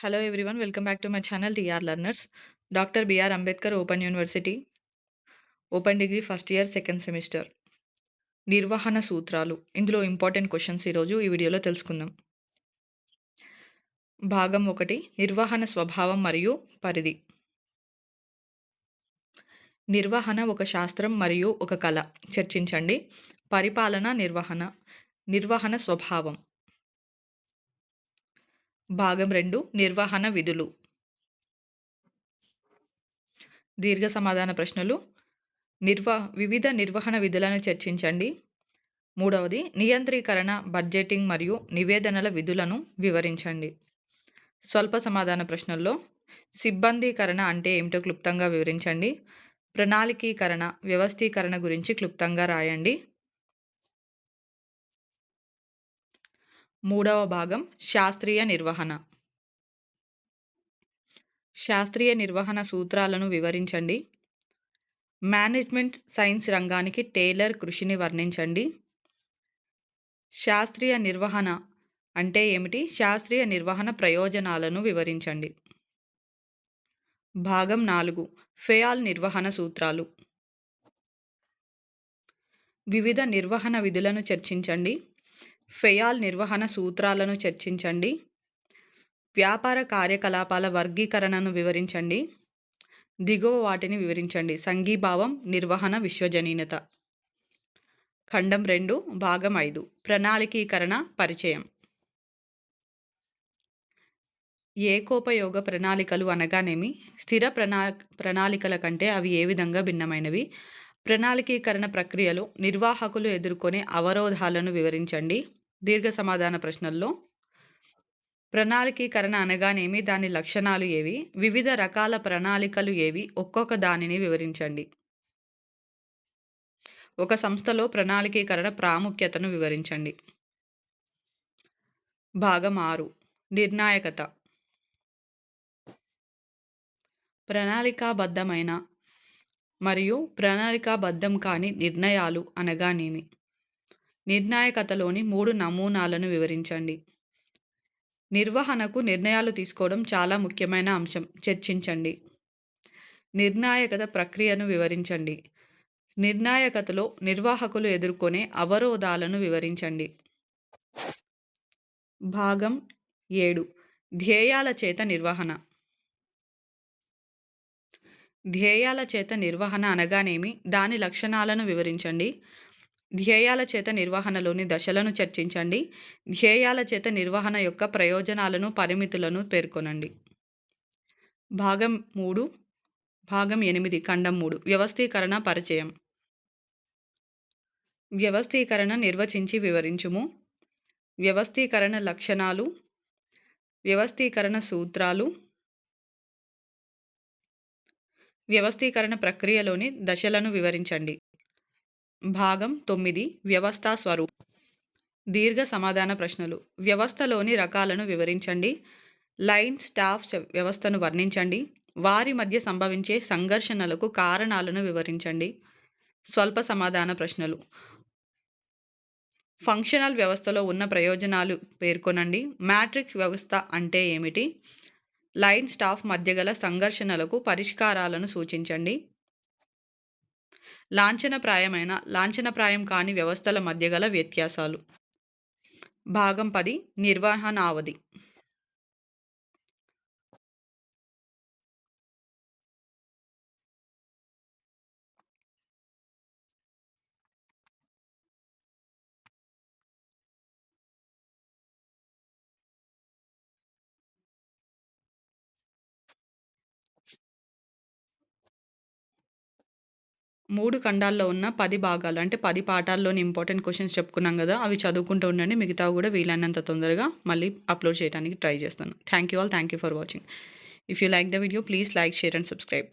Hello everyone welcome back to my channel TR learners doctor BR Ambedkar open university open degree first year second semester నిర్వహణ సూత్రాలు ఇందులో important questions ఈరోజు ఈ వీడియోలో తెలుసుకుందాం. భాగం ఒకటి నిర్వహణ స్వభావం మరియు పరిధి నిర్వహణ ఒక శాస్త్రం మరియు ఒక కళ. చర్చించండి. పరిపాలన నిర్వహణ నిర్వహణ స్వభావం భాగం రెండు నిర్వహణ విధులు. దీర్ఘ సమాధాన ప్రశ్నలు. నిర్వ వివిధ నిర్వహణ విధులను చర్చించండి. మూడవది నియంత్రీకరణ బడ్జెటింగ్ మరియు నివేదనల విధులను వివరించండి. స్వల్ప సమాధాన ప్రశ్నల్లో సిబ్బందీకరణ అంటే ఏమిటో క్లుప్తంగా వివరించండి. ప్రణాళికీకరణ వ్యవస్థీకరణ గురించి క్లుప్తంగా రాయండి. మూడవ భాగం శాస్త్రీయ నిర్వహణ. శాస్త్రీయ నిర్వహణ సూత్రాలను వివరించండి. మేనేజ్మెంట్ సైన్స్ రంగానికి టేలర్ కృషిని వర్ణించండి. శాస్త్రీయ నిర్వహణ అంటే ఏమిటి? శాస్త్రీయ నిర్వహణ ప్రయోజనాలను వివరించండి. భాగం నాలుగు ఫేయాల్ నిర్వహణ సూత్రాలు. వివిధ నిర్వహణ విధులను చర్చించండి. ఫెయాల్ నిర్వహణ సూత్రాలను చర్చించండి. వ్యాపార కార్యకలాపాల వర్గీకరణను వివరించండి. దిగువ వాటిని వివరించండి. సంఘీభావం నిర్వహణ విశ్వజనీనత. ఖండం రెండు భాగం ఐదు. ప్రణాళికీకరణ పరిచయం. ఏకోపయోగ ప్రణాళికలు అనగానేమి? స్థిర ప్రణా ప్రణాళికల కంటే అవి ఏ విధంగా భిన్నమైనవి? ప్రణాళికీకరణ ప్రక్రియలో నిర్వాహకులు ఎదుర్కొనే అవరోధాలను వివరించండి. దీర్ఘ సమాధాన ప్రశ్నల్లో. ప్రణాళికీకరణ అనగానేమి? దాని లక్షణాలు ఏవి? వివిధ రకాల ప్రణాళికలు ఏవి? ఒక్కొక్క దానిని వివరించండి. ఒక సంస్థలో ప్రణాళికీకరణ ప్రాముఖ్యతను వివరించండి. భాగం ఆరు. నిర్ణాయకత. ప్రణాళికాబద్ధమైన మరియు ప్రణాళికాబద్ధం కాని నిర్ణయాలు అనగానేమి? నిర్ణాయకతలోని మూడు నమూనాలను వివరించండి. నిర్వహణకు నిర్ణయాలు తీసుకోవడం చాలా ముఖ్యమైన అంశం. చర్చించండి. నిర్ణాయకత ప్రక్రియను వివరించండి. నిర్ణాయకతలో నిర్వాహకులు ఎదుర్కొనే అవరోధాలను వివరించండి. భాగం ఏడు. ధ్యేయాల చేత నిర్వహణ. ధ్యేయాల చేత నిర్వహణ అనగానేమి? దాని లక్షణాలను వివరించండి. ధ్యేయాల చేత నిర్వహణలోని దశలను చర్చించండి. ధ్యేయాల చేత నిర్వహణ యొక్క ప్రయోజనాలను పరిమితులను పేర్కొనండి. భాగం మూడు భాగం ఎనిమిది ఖండం మూడు వ్యవస్థీకరణ పరిచయం. వ్యవస్థీకరణ నిర్వచించి వివరించుము. వ్యవస్థీకరణ లక్షణాలు వ్యవస్థీకరణ సూత్రాలు వ్యవస్థీకరణ ప్రక్రియలోని దశలను వివరించండి. భాగం తొమ్మిది. వ్యవస్థా స్వరూప్ దీర్ఘ సమాధాన ప్రశ్నలు. వ్యవస్థలోని రకాలను వివరించండి. లైన్ స్టాఫ్ వ్యవస్థను వర్ణించండి. వారి మధ్య సంభవించే సంఘర్షణలకు కారణాలను వివరించండి. స్వల్ప సమాధాన ప్రశ్నలు. ఫంక్షనల్ వ్యవస్థలో ఉన్న ప్రయోజనాలు పేర్కొనండి. మ్యాట్రిక్స్ వ్యవస్థ అంటే ఏమిటి? లైన్ స్టాఫ్ మధ్య గల సంఘర్షణలకు పరిష్కారాలను సూచించండి. లాంఛనప్రాయమైన లాంఛనప్రాయం కాని వ్యవస్థల మధ్య గల వ్యత్యాసాలు. భాగం పది. నిర్వహణావధి. మూడు ఖండాల్లో ఉన్న పది భాగాలు అంటే పది పాఠాల్లోని ఇంపార్టెంట్ క్వశ్చన్స్ చెప్పుకున్నాం కదా అవి చదువుకుంటూ ఉండండి. మిగతా కూడా వీలైనంత తొందరగా మళ్ళీ అప్లోడ్ చేయడానికి ట్రై చేస్తాను. Thank you all thank you for watching if you like the video please like share and subscribe